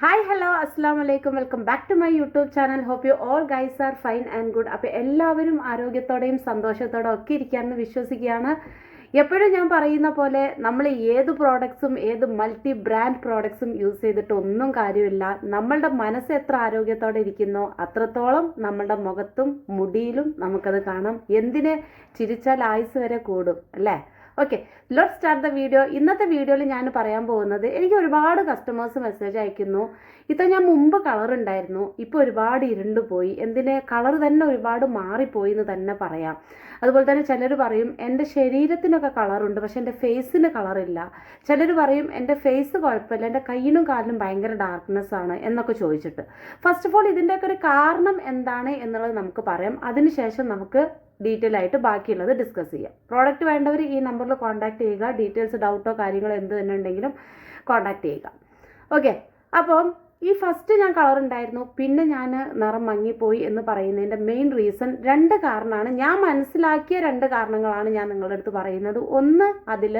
Hi hello അസ്സാം വലൈക്കും welcome back to my YouTube channel hope you all guys are fine and good അപ്പോൾ എല്ലാവരും ആരോഗ്യത്തോടെയും സന്തോഷത്തോടെ ഒക്കെ ഇരിക്കാമെന്ന് വിശ്വസിക്കുകയാണ്. എപ്പോഴും ഞാൻ പറയുന്ന പോലെ നമ്മൾ ഏത് പ്രോഡക്ട്സും ഏത് മൾട്ടി ബ്രാൻഡ് പ്രോഡക്ട്സും യൂസ് ചെയ്തിട്ട് ഒന്നും കാര്യമില്ല. നമ്മളുടെ മനസ്സ് എത്ര ആരോഗ്യത്തോടെ ഇരിക്കുന്നോ അത്രത്തോളം നമ്മളുടെ മുഖത്തും മുടിയിലും നമുക്കത് കാണാം. എന്തിന്? ചിരിച്ചാൽ ആയുസ് വരെ കൂടും അല്ലേ? Okay let's start the video ഇന്നത്തെ വീഡിയോയിൽ ഞാൻ പറയാൻ പോകുന്നത് എനിക്ക് ഒരുപാട് കസ്റ്റമേഴ്സ് മെസ്സേജ് അയക്കുന്നു. ഇത് ഞാൻ മുമ്പ് കളർ ഉണ്ടായിരുന്നു. ഇപ്പോൾ ഒരുപാട് ഇരുണ്ട് പോയി. എന്തിനെ? കളർ തന്നെ ഒരുപാട് മാറിപ്പോയി എന്ന് തന്നെ പറയാം. അതുപോലെ തന്നെ ചിലർ പറയും എന്റെ ശരീരത്തിനൊക്കെ കളറുണ്ട് പക്ഷെ എന്റെ ഫേസിന് കളറില്ല ചിലർ പറയും എന്റെ ഫേസ് കുഴപ്പമില്ല എന്റെ കയ്യിനും കാലിനും ഭയങ്കര ഡാർക്ക്നെസ് ആണ് എന്നൊക്കെ ചോദിച്ചിട്ട്. ഫസ്റ്റ് ഓഫ് ഓൾ ഇതിന്റെയൊക്കെ ഒരു കാരണം എന്താണ് എന്നുള്ളത് നമുക്ക് പറയാം. അതിനുശേഷം നമുക്ക് ഡീറ്റെയിൽ ആയിട്ട് ബാക്കിയുള്ളത് ഡിസ്കസ് ചെയ്യാം. പ്രോഡക്റ്റ് വേണ്ടവർ ഈ നമ്പറിൽ കോൺടാക്ട് ചെയ്യുക. ഡീറ്റെയിൽസ് ഡൗട്ടോ കാര്യങ്ങളോ എന്ത് തന്നെ ഉണ്ടെങ്കിലും കോൺടാക്ട് ചെയ്യുക. ഓക്കെ അപ്പം ഈ ഫസ്റ്റ് ഞാൻ കളർ ഉണ്ടായിരുന്നു. പിന്നെ ഞാൻ നിറം മങ്ങിപ്പോയി എന്ന് പറയുന്നതിന്റെ മെയിൻ റീസൺ രണ്ട് കാരണമാണ്. ഞാൻ മനസ്സിലാക്കിയ രണ്ട് കാരണങ്ങളാണ് ഞാൻ നിങ്ങളുടെ അടുത്ത് പറയുന്നത്. ഒന്ന് അതിൽ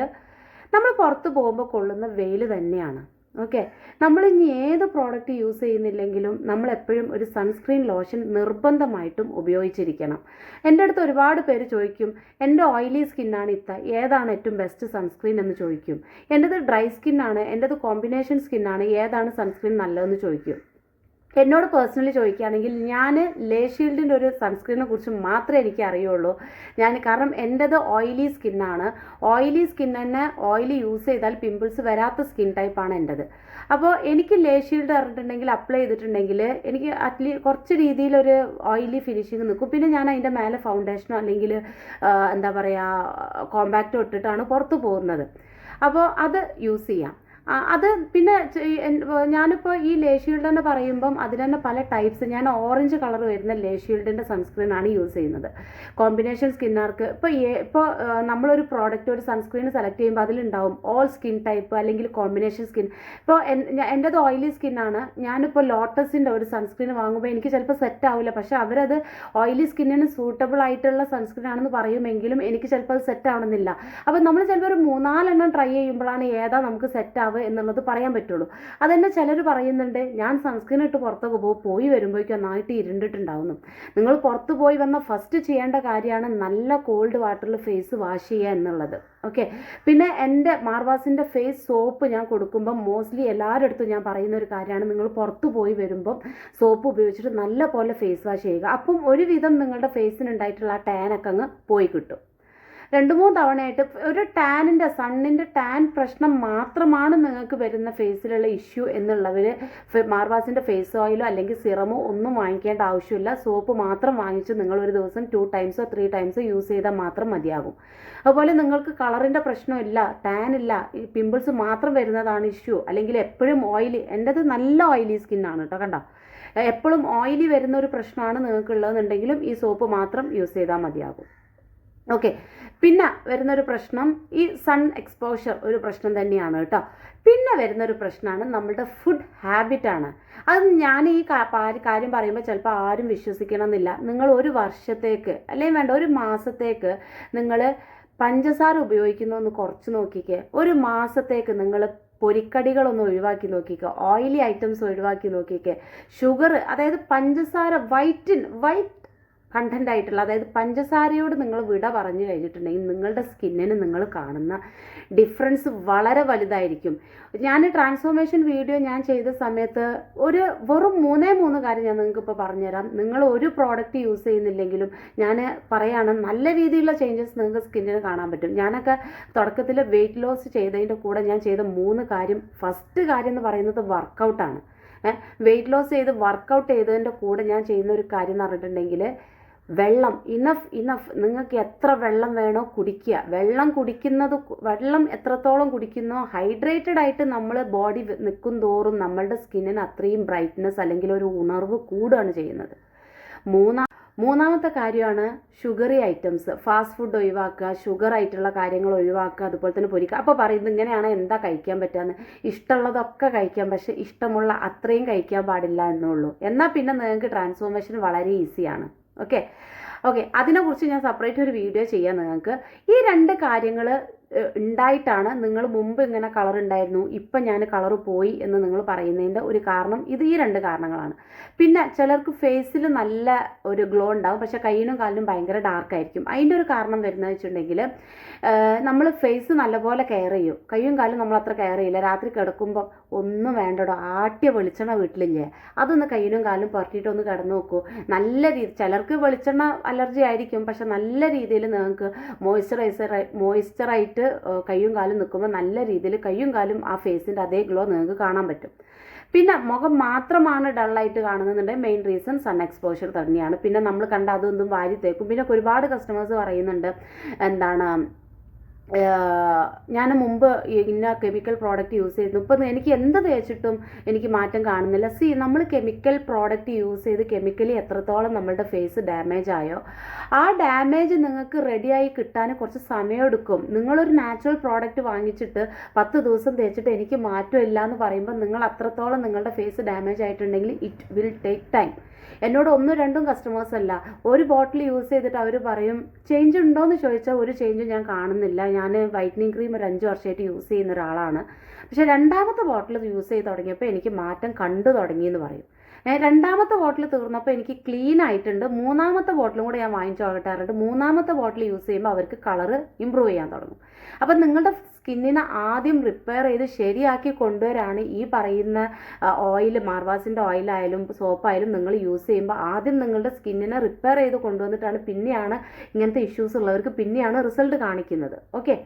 നമ്മൾ പുറത്ത് പോകുമ്പോൾ കൊള്ളുന്ന വെയിൽ തന്നെയാണ്. ഓക്കെ നമ്മൾ ഇനി ഏത് പ്രോഡക്റ്റ് യൂസ് ചെയ്യുന്നില്ലെങ്കിലും നമ്മൾ എപ്പോഴും ഒരു സൺസ്ക്രീൻ ലോഷൻ നിർബന്ധമായിട്ടും ഉപയോഗിച്ചിരിക്കണം. എന്റെ അടുത്ത് ഒരുപാട് പേര് ചോദിക്കും എന്റെ ഓയിലി സ്കിന്നാണ് ഇത്ത ഏതാണ് ഏറ്റവും ബെസ്റ്റ് സൺസ്ക്രീൻ എന്ന് ചോദിക്കും. എന്റെത് ഡ്രൈ സ്കിന്നാണ് എന്റെത് കോമ്പിനേഷൻ സ്കിന്നാണ് ഏതാണ് സൺസ്ക്രീൻ നല്ലതെന്ന് ചോദിക്കും. എന്നോട് പേഴ്സണലി ചോദിക്കുകയാണെങ്കിൽ ഞാൻ ലേ ഷീൽഡിന്റെ ഒരു സൺസ്ക്രീനെ കുറിച്ച് മാത്രമേ എനിക്ക് അറിയുള്ളൂ. ഞാൻ കാരണം എന്റെത് ഓയിലി സ്കിന്നാണ് ഓയിലി സ്കിൻ തന്നെ ഓയിൽ യൂസ് ചെയ്താൽ പിമ്പിൾസ് വരാത്ത സ്കിൻ ടൈപ്പാണ് എന്റെത് അപ്പോൾ എനിക്ക് ലേ ഷീൽഡ് പറഞ്ഞിട്ടുണ്ടെങ്കിൽ അപ്ലൈ ചെയ്തിട്ടുണ്ടെങ്കിൽ എനിക്ക് അറ്റ്ലീ കുറച്ച് രീതിയിലൊരു ഓയിലി ഫിനിഷിങ് നിൽക്കും. പിന്നെ ഞാൻ അതിന്റെ മേലെ ഫൗണ്ടേഷനോ അല്ലെങ്കിൽ എന്താ പറയുക കോമ്പാക്റ്റോ ഇട്ടിട്ടാണ് പുറത്ത് പോകുന്നത്. അപ്പോൾ അത് യൂസ് ചെയ്യാം. അത് പിന്നെ ഞാനിപ്പോൾ ഈ ലേഷീൽഡ് തന്നെ പറയുമ്പം അതിന് തന്നെ പല ടൈപ്സ് ഞാൻ ഓറഞ്ച് കളർ വരുന്ന ലേഷീൽഡിന്റെ സൺസ്ക്രീൻ ആണ് യൂസ് ചെയ്യുന്നത്. കോമ്പിനേഷൻ സ്കിന്നാർക്ക് ഇപ്പോൾ ഇപ്പോൾ നമ്മളൊരു പ്രോഡക്റ്റ് ഒരു സൺസ്ക്രീൻ സെലക്ട് ചെയ്യുമ്പോൾ അതിലുണ്ടാവും ഓൾ സ്കിൻ ടൈപ്പ് അല്ലെങ്കിൽ കോമ്പിനേഷൻ സ്കിൻ. ഇപ്പോൾ എന്റെത് ഓയിലി സ്കിന്നാണ് ഞാനിപ്പോൾ ലോട്ടസിന്റെ ഒരു സൺസ്ക്രീൻ വാങ്ങുമ്പോൾ എനിക്ക് ചിലപ്പോൾ സെറ്റ് ആവില്ല പക്ഷേ അവരത് ഓയിലി സ്കിന്നിന് സൂട്ടബിൾ ആയിട്ടുള്ള സൺസ്ക്രീൻ ആണെന്ന് പറയുമെങ്കിലും എനിക്ക് ചിലപ്പോൾ അത് സെറ്റ് ആവണമെന്നില്ല. അപ്പോൾ നമ്മൾ ചിലപ്പോൾ ഒരു മൂന്നാലെണ്ണം ട്രൈ ചെയ്യുമ്പോഴാണ് ഏതാ നമുക്ക് സെറ്റ് ആവുക എന്നുള്ളത് പറയാൻ പറ്റുള്ളൂ. അതന്നെ ചിലർ പറയുന്നുണ്ട് ഞാൻ സൺസ്ക്രീൻ ഇട്ട് പുറത്തൊക്കെ പോകും പോയി വരുമ്പോഴേക്കും നന്നായിട്ട് ഇരുണ്ടിട്ടുണ്ടാവുന്നു. നിങ്ങൾ പുറത്ത് പോയി വന്ന ഫസ്റ്റ് ചെയ്യേണ്ട കാര്യമാണ് നല്ല കോൾഡ് വാട്ടറിൽ ഫേസ് വാഷ് ചെയ്യുക എന്നുള്ളത്. ഓക്കെ പിന്നെ എന്റെ മാർവാസിന്റെ ഫേസ് സോപ്പ് ഞാൻ കൊടുക്കുമ്പോൾ മോസ്റ്റ്ലി എല്ലാവരുടെ അടുത്തും ഞാൻ പറയുന്ന ഒരു കാര്യമാണ് നിങ്ങൾ പുറത്ത് പോയി വരുമ്പം സോപ്പ് ഉപയോഗിച്ചിട്ട് നല്ല പോലെ ഫേസ് വാഷ് ചെയ്യുക. അപ്പം ഒരുവിധം നിങ്ങളുടെ ഫേസിനുണ്ടായിട്ടുള്ള ആ ടാനൊക്കെ അങ്ങ് പോയി കിട്ടും. രണ്ട് മൂന്ന് തവണയായിട്ട് ഒരു ടാനിന്റെ സണ്ണിന്റെ ടാൻ പ്രശ്നം മാത്രമാണ് നിങ്ങൾക്ക് വരുന്ന ഫേസിലുള്ള ഇഷ്യൂ എന്നുള്ളവർ മാർവാസിന്റെ ഫേസ് ഓയിലോ അല്ലെങ്കിൽ സിറമോ ഒന്നും വാങ്ങിക്കേണ്ട ആവശ്യമില്ല. സോപ്പ് മാത്രം വാങ്ങിച്ച് നിങ്ങൾ ഒരു ദിവസം ടു ടൈംസോ ത്രീ ടൈംസോ യൂസ് ചെയ്താൽ മാത്രം മതിയാകും. അതുപോലെ നിങ്ങൾക്ക് കളറിന്റെ പ്രശ്നമില്ല ടാൻ ഇല്ല ഈ പിമ്പിൾസ് മാത്രം വരുന്നതാണ് ഇഷ്യൂ. അല്ലെങ്കിൽ എപ്പോഴും ഓയിലി എന്റെത് നല്ല ഓയിലി സ്കിന്നാണ് കേട്ടോ കണ്ടോ? എപ്പോഴും ഓയിലി വരുന്ന ഒരു പ്രശ്നമാണ് നിങ്ങൾക്കുള്ളതെന്നുണ്ടെങ്കിലും ഈ സോപ്പ് മാത്രം യൂസ് ചെയ്താൽ മതിയാകും. ഓക്കെ പിന്നെ വരുന്നൊരു പ്രശ്നം ഈ സൺ എക്സ്പോഷർ ഒരു പ്രശ്നം തന്നെയാണ് കേട്ടോ. പിന്നെ വരുന്നൊരു പ്രശ്നമാണ് നമ്മളുടെ ഫുഡ് ഹാബിറ്റാണ് അത് ഞാൻ ഈ കാര്യം പറയുമ്പോൾ ചിലപ്പോൾ ആരും വിശ്വസിക്കണമെന്നില്ല. നിങ്ങൾ ഒരു വർഷത്തേക്ക് അല്ലെങ്കിൽ വേണ്ട ഒരു മാസത്തേക്ക് നിങ്ങൾ പഞ്ചസാര ഉപയോഗിക്കുന്നു എന്ന് കുറച്ച് നോക്കിക്കേ. ഒരു മാസത്തേക്ക് നിങ്ങൾ പൊരിക്കടികളൊന്ന് ഒഴിവാക്കി നോക്കിക്കോ. ഓയിലി ഐറ്റംസ് ഒഴിവാക്കി നോക്കിക്കേ. ഷുഗർ അതായത് പഞ്ചസാര വൈറ്റിൻ വൈറ്റ് കണ്ടന്റ് ആയിട്ടുള്ള അതായത് പഞ്ചസാരയോട് നിങ്ങൾ വിട പറഞ്ഞു കഴിഞ്ഞിട്ടുണ്ടെങ്കിൽ നിങ്ങളുടെ സ്കിന്നിന് നിങ്ങൾ കാണുന്ന ഡിഫറൻസ് വളരെ വലുതായിരിക്കും. ഞാൻ ട്രാൻസ്ഫോർമേഷൻ വീഡിയോ ഞാൻ ചെയ്ത സമയത്ത് ഒരു വെറും മൂന്നേ മൂന്ന് കാര്യം ഞാൻ നിങ്ങൾക്ക് ഇപ്പോൾ പറഞ്ഞുതരാം. നിങ്ങൾ ഒരു പ്രോഡക്റ്റ് യൂസ് ചെയ്യുന്നില്ലെങ്കിലും ഞാൻ പറയുകയാണ് നല്ല രീതിയിലുള്ള ചേഞ്ചസ് നിങ്ങൾക്ക് സ്കിന്നിന് കാണാൻ പറ്റും. ഞാനൊക്കെ തുടക്കത്തിൽ വെയിറ്റ് ലോസ് ചെയ്തതിന്റെ കൂടെ ഞാൻ ചെയ്ത മൂന്ന് കാര്യം. ഫസ്റ്റ് കാര്യം എന്ന് പറയുന്നത് വർക്കൗട്ടാണ് വെയിറ്റ് ലോസ് ചെയ്ത് വർക്കൗട്ട് ചെയ്തതിന്റെ കൂടെ ഞാൻ ചെയ്യുന്ന ഒരു കാര്യം എന്ന് പറഞ്ഞിട്ടുണ്ടെങ്കിൽ വെള്ളം ഇനഫ് ഇനഫ് നിങ്ങൾക്ക് എത്ര വെള്ളം വേണോ കുടിക്കുക. വെള്ളം കുടിക്കുന്നത് വെള്ളം എത്രത്തോളം കുടിക്കുന്നോ ഹൈഡ്രേറ്റഡ് ആയിട്ട് നമ്മൾ ബോഡി നിൽക്കും തോറും നമ്മളുടെ സ്കിന്നിന് അത്രയും ബ്രൈറ്റ്നസ് അല്ലെങ്കിൽ ഒരു ഉണർവ് കൂടുകയാണ് ചെയ്യുന്നത്. മൂന്നാ മൂന്നാമത്തെ കാര്യമാണ് ഷുഗറി ഐറ്റംസ് ഫാസ്റ്റ് ഫുഡ് ഒഴിവാക്കുക ഷുഗർ ആയിട്ടുള്ള കാര്യങ്ങൾ ഒഴിവാക്കുക അതുപോലെ തന്നെ പൊരിക്കുക. അപ്പോൾ പറയുന്നത് ഇങ്ങനെയാണ് എന്താ കഴിക്കാൻ പറ്റുകയെന്ന് ഇഷ്ടമുള്ളതൊക്കെ കഴിക്കാം പക്ഷെ ഇഷ്ടമുള്ള അത്രയും കഴിക്കാൻ പാടില്ല എന്നുള്ളൂ. എന്നാൽ പിന്നെ നിങ്ങൾക്ക് ട്രാൻസ്ഫോർമേഷൻ വളരെ ഈസിയാണ് ഓക്കെ ഓക്കെ അതിനെക്കുറിച്ച് ഞാൻ സെപ്പറേറ്റ് ഒരു വീഡിയോ ചെയ്യാം നിങ്ങൾക്ക്. ഈ രണ്ട് കാര്യങ്ങൾ ഉണ്ടായിട്ടാണ് നിങ്ങൾ മുമ്പ് ഇങ്ങനെ കളർ ഉണ്ടായിരുന്നു ഇപ്പം ഞാൻ കളർ പോയി എന്ന് നിങ്ങൾ പറയുന്നതിന്റെ ഒരു കാരണം ഇത് ഈ രണ്ട് കാരണങ്ങളാണ്. പിന്നെ ചിലർക്ക് ഫേസിൽ നല്ല ഒരു ഗ്ലോ ഉണ്ടാകും പക്ഷേ കയ്യിനും കാലിനും ഭയങ്കര ഡാർക്ക് ആയിരിക്കും. അതിന്റെ ഒരു കാരണം വരുന്നത് വെച്ചിട്ടുണ്ടെങ്കിൽ നമ്മൾ ഫേസ് നല്ലപോലെ കെയർ ചെയ്യും. കയ്യും കാലും നമ്മൾ അത്ര കെയർ ചെയ്യില്ല. രാത്രി കിടക്കുമ്പോൾ ഒന്നും വേണ്ടടോ ആട്ടിയ വെളിച്ചെണ്ണ വീട്ടിലില്ലേ? അതൊന്ന് കയ്യിനും കാലും പുരട്ടിയിട്ട് ഒന്ന് കിടന്നു നോക്കൂ. നല്ല രീതി ചിലർക്ക് വെളിച്ചെണ്ണ അലർജി ആയിരിക്കും പക്ഷെ നല്ല രീതിയിൽ നിങ്ങൾക്ക് മോയ്സ്ചറൈസർ മോയ്സ്ചറായിട്ട് കയ്യും കാലും നിൽക്കുമ്പോൾ നല്ല രീതിയിൽ കയ്യും കാലും ആ ഫേസിന്റെ അതേ ഗ്ലോ നിങ്ങൾക്ക് കാണാൻ പറ്റും. പിന്നെ മുഖം മാത്രമാണ് ഡള്ളായിട്ട് കാണുന്നുണ്ടെങ്കിൽ മെയിൻ റീസൺ സൺ എക്സ്പോഷർ തന്നെയാണ്. പിന്നെ നമ്മൾ കണ്ട അതൊന്നും വാരി തേക്കും. പിന്നെ ഒരുപാട് കസ്റ്റമേഴ്സ് പറയുന്നുണ്ട് എന്താണ് ഞാൻ മുമ്പ് ഇന്ന കെമിക്കൽ പ്രോഡക്റ്റ് യൂസ് ചെയ്തിരുന്നു. ഇപ്പം എനിക്ക് എന്ത് തേച്ചിട്ടും എനിക്ക് മാറ്റം കാണുന്നില്ല. സി നമ്മൾ കെമിക്കൽ പ്രോഡക്റ്റ് യൂസ് ചെയ്ത് കെമിക്കലി എത്രത്തോളം നമ്മളുടെ ഫേസ് ഡാമേജ് ആയോ ആ ഡാമേജ് നിങ്ങൾക്ക് റെഡിയായി കിട്ടാൻ കുറച്ച് സമയമെടുക്കും നിങ്ങളൊരു നാച്ചുറൽ പ്രോഡക്റ്റ് വാങ്ങിച്ചിട്ട് പത്ത് ദിവസം തേച്ചിട്ട് എനിക്ക് മാറ്റമില്ല എന്ന് പറയുമ്പോൾ നിങ്ങൾ അത്രത്തോളം നിങ്ങളുടെ ഫേസ് ഡാമേജ് ആയിട്ടുണ്ടെങ്കിൽ ഇറ്റ് വിൽ ടേക്ക് ടൈം എന്നോട് ഒന്നും രണ്ടും കസ്റ്റമേഴ്സ് അല്ല. ഒരു ബോട്ടിൽ യൂസ് ചെയ്തിട്ട് അവർ പറയും ചേഞ്ച് ഉണ്ടോ എന്ന് ചോദിച്ചാൽ ഒരു ചേഞ്ചും ഞാൻ കാണുന്നില്ല. ഞാൻ വൈറ്റനിങ് ക്രീം ഒരു അഞ്ച് വർഷമായിട്ട് യൂസ് ചെയ്യുന്ന ഒരാളാണ്. പക്ഷേ രണ്ടാമത്തെ ബോട്ടിൽ യൂസ് ചെയ്ത് തുടങ്ങിയപ്പോൾ എനിക്ക് മാറ്റം കണ്ടു തുടങ്ങി എന്ന് പറയും രണ്ടാമത്തെ ബോട്ടിൽ തീർന്നപ്പോൾ എനിക്ക് ക്ലീൻ ആയിട്ടുണ്ട്. മൂന്നാമത്തെ ബോട്ടിലും കൂടെ ഞാൻ വാങ്ങിച്ചു നോക്കട്ടെ മൂന്നാമത്തെ ബോട്ടിൽ യൂസ് ചെയ്യുമ്പോൾ അവർക്ക് കളർ ഇമ്പ്രൂവ് ചെയ്യാൻ തുടങ്ങും. അപ്പം നിങ്ങളുടെ സ്കിന്നിനെ ആദ്യം റിപ്പയർ ചെയ്ത് ശരിയാക്കി കൊണ്ടുവരാണ് ഈ പറയുന്ന ഓയിൽ മാർവാസിന്റെ ഓയിലായാലും സോപ്പായാലും നിങ്ങൾ യൂസ് ചെയ്യുമ്പോൾ ആദ്യം നിങ്ങളുടെ സ്കിന്നിനെ റിപ്പയർ ചെയ്ത് കൊണ്ടുവന്നിട്ടാണ് പിന്നെയാണ് ഇങ്ങനത്തെ ഇഷ്യൂസ് ഉള്ളവർക്ക് പിന്നെയാണ് റിസൾട്ട് കാണിക്കുന്നത്. ഓക്കെ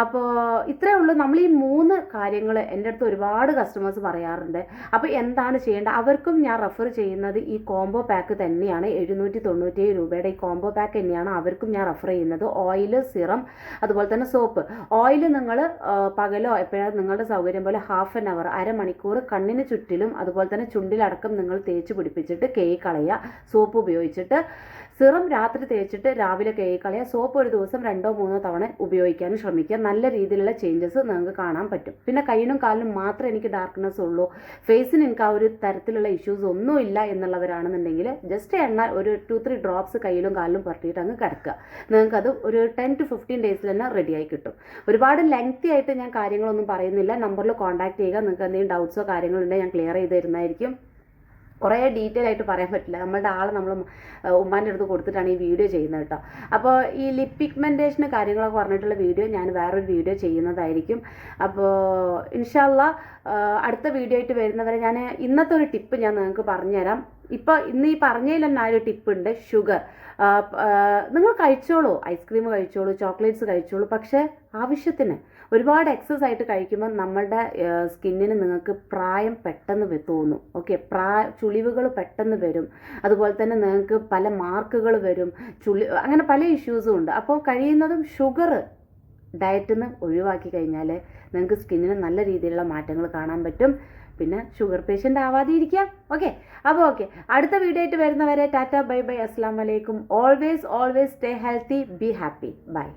അപ്പോൾ ഇത്രയേ ഉള്ളൂ. നമ്മൾ ഈ മൂന്ന് കാര്യങ്ങൾ എന്റെ അടുത്ത് ഒരുപാട് കസ്റ്റമേഴ്സ് പറയാറുണ്ട്. അപ്പോൾ എന്താണ് ചെയ്യേണ്ടത് അവർക്കും ഞാൻ റെഫർ ചെയ്യുന്നത് ഈ കോംബോ പാക്ക് തന്നെയാണ്. എഴുന്നൂറ്റി തൊണ്ണൂറ്റേഴ് രൂപയുടെ ഈ കോംബോ പാക്ക് തന്നെയാണ് അവർക്കും ഞാൻ റെഫർ ചെയ്യുന്നത്. ഓയിൽ സിറം അതുപോലെ തന്നെ സോപ്പ് ഓയിൽ നിങ്ങൾ പകലോ എപ്പോഴാണ് നിങ്ങളുടെ സൗകര്യം പോലെ ഹാഫ് ആൻ അവർ അരമണിക്കൂർ കണ്ണിന് ചുറ്റിലും അതുപോലെ തന്നെ ചുണ്ടിലടക്കം നിങ്ങൾ തേച്ച് പിടിപ്പിച്ചിട്ട് കേക്ക് കളയുക. സോപ്പ് ഉപയോഗിച്ചിട്ട്. സിറം രാത്രി തേച്ചിട്ട് രാവിലെ കേക്ക് കളയുക. സോപ്പ് ഒരു ദിവസം രണ്ടോ മൂന്നോ തവണ ഉപയോഗിക്കാനും ശ്രമിക്കുക. നല്ല രീതിയിലുള്ള ചേഞ്ചസ് നിങ്ങൾക്ക് കാണാൻ പറ്റും. പിന്നെ കയ്യിനും കാലിനും മാത്രം എനിക്ക് ഡാർക്ക്നെസ് ഉള്ളൂ. ഫേസിന് എനിക്ക് ആ ഒരു തരത്തിലുള്ള ഇഷ്യൂസ് ഒന്നും ഇല്ല എന്നുള്ളവരാണെന്നുണ്ടെങ്കിൽ ജസ്റ്റ് എണ്ണ ഒരു ടു ത്രീ ഡ്രോപ്സ് കയ്യിലും കാലിലും പുരട്ടിയിട്ട് അങ്ങ് കിടക്കുക. നിങ്ങൾക്കത് ഒരു ടെൻ ടു ഫിഫ്റ്റീൻ ഡേയ്സിൽ തന്നെ റെഡിയായി കിട്ടും. ഒരുപാട് ലെങ്തി ആയിട്ട് ഞാൻ കാര്യങ്ങളൊന്നും പറയുന്നില്ല. നമ്പറിൽ കോൺടാക്ട് ചെയ്യുക. നിങ്ങൾക്ക് എന്തെങ്കിലും ഡൗട്ട്സോ കാര്യങ്ങളുണ്ടെങ്കിൽ ഞാൻ ക്ലിയർ ചെയ്ത് തരുന്നതായിരിക്കും. കുറേ ഡീറ്റെയിൽ ആയിട്ട് പറയാൻ പറ്റില്ല. നമ്മളുടെ ആൾ നമ്മൾ ഉമ്മാന്റെ അടുത്ത് കൊടുത്തിട്ടാണ് ഈ വീഡിയോ ചെയ്യുന്നത് കേട്ടോ. അപ്പോൾ ഈ ലിപ് പിഗ്മെന്റേഷന് കാര്യങ്ങളൊക്കെ പറഞ്ഞിട്ടുള്ള വീഡിയോ ഞാൻ വേറൊരു വീഡിയോ ചെയ്യുന്നതായിരിക്കും. അപ്പോൾ ഇൻഷാല്ല അടുത്ത വീഡിയോ ആയിട്ട് വരുന്നവരെ ഞാൻ ഇന്നത്തെ ഒരു ടിപ്പ് ഞാൻ നിങ്ങൾക്ക് പറഞ്ഞുതരാം. ഇപ്പോൾ ഇന്ന് ഈ പറഞ്ഞതിൽ തന്നെ ആ ഒരു ടിപ്പ് ഉണ്ട് ഷുഗർ നിങ്ങൾ കഴിച്ചോളൂ ഐസ്ക്രീം കഴിച്ചോളൂ ചോക്ലേറ്റ്സ് കഴിച്ചോളൂ പക്ഷേ ആവശ്യത്തിന് ഒരുപാട് എക്സസ് ആയിട്ട് കഴിക്കുമ്പോൾ നമ്മളുടെ സ്കിന്നിന് നിങ്ങൾക്ക് പ്രായം പെട്ടെന്ന് തോന്നും. ഓക്കെ പ്രായ ചുളിവുകൾ പെട്ടെന്ന് വരും. അതുപോലെ തന്നെ നിങ്ങൾക്ക് പല മാർക്കുകൾ വരും. ചുളി അങ്ങനെ പല ഇഷ്യൂസും ഉണ്ട്. അപ്പോൾ കഴിയുന്നതും ഷുഗർ ഡയറ്റിൽ നിന്ന് ഒഴിവാക്കി കഴിഞ്ഞാൽ നിങ്ങൾക്ക് സ്കിന്നിന് നല്ല രീതിയിലുള്ള മാറ്റങ്ങൾ കാണാൻ പറ്റും. പിന്നെ ഷുഗർ പേഷ്യന്റ് ആവാതെ ഇരിക്കാം ഓക്കെ? അപ്പോൾ ഓക്കെ. അടുത്ത വീഡിയോ ആയിട്ട് വരുന്നവരെ ടാറ്റ ബൈ ബൈ. അസ്സാം വലൈക്കും always always stay healthy be happy bye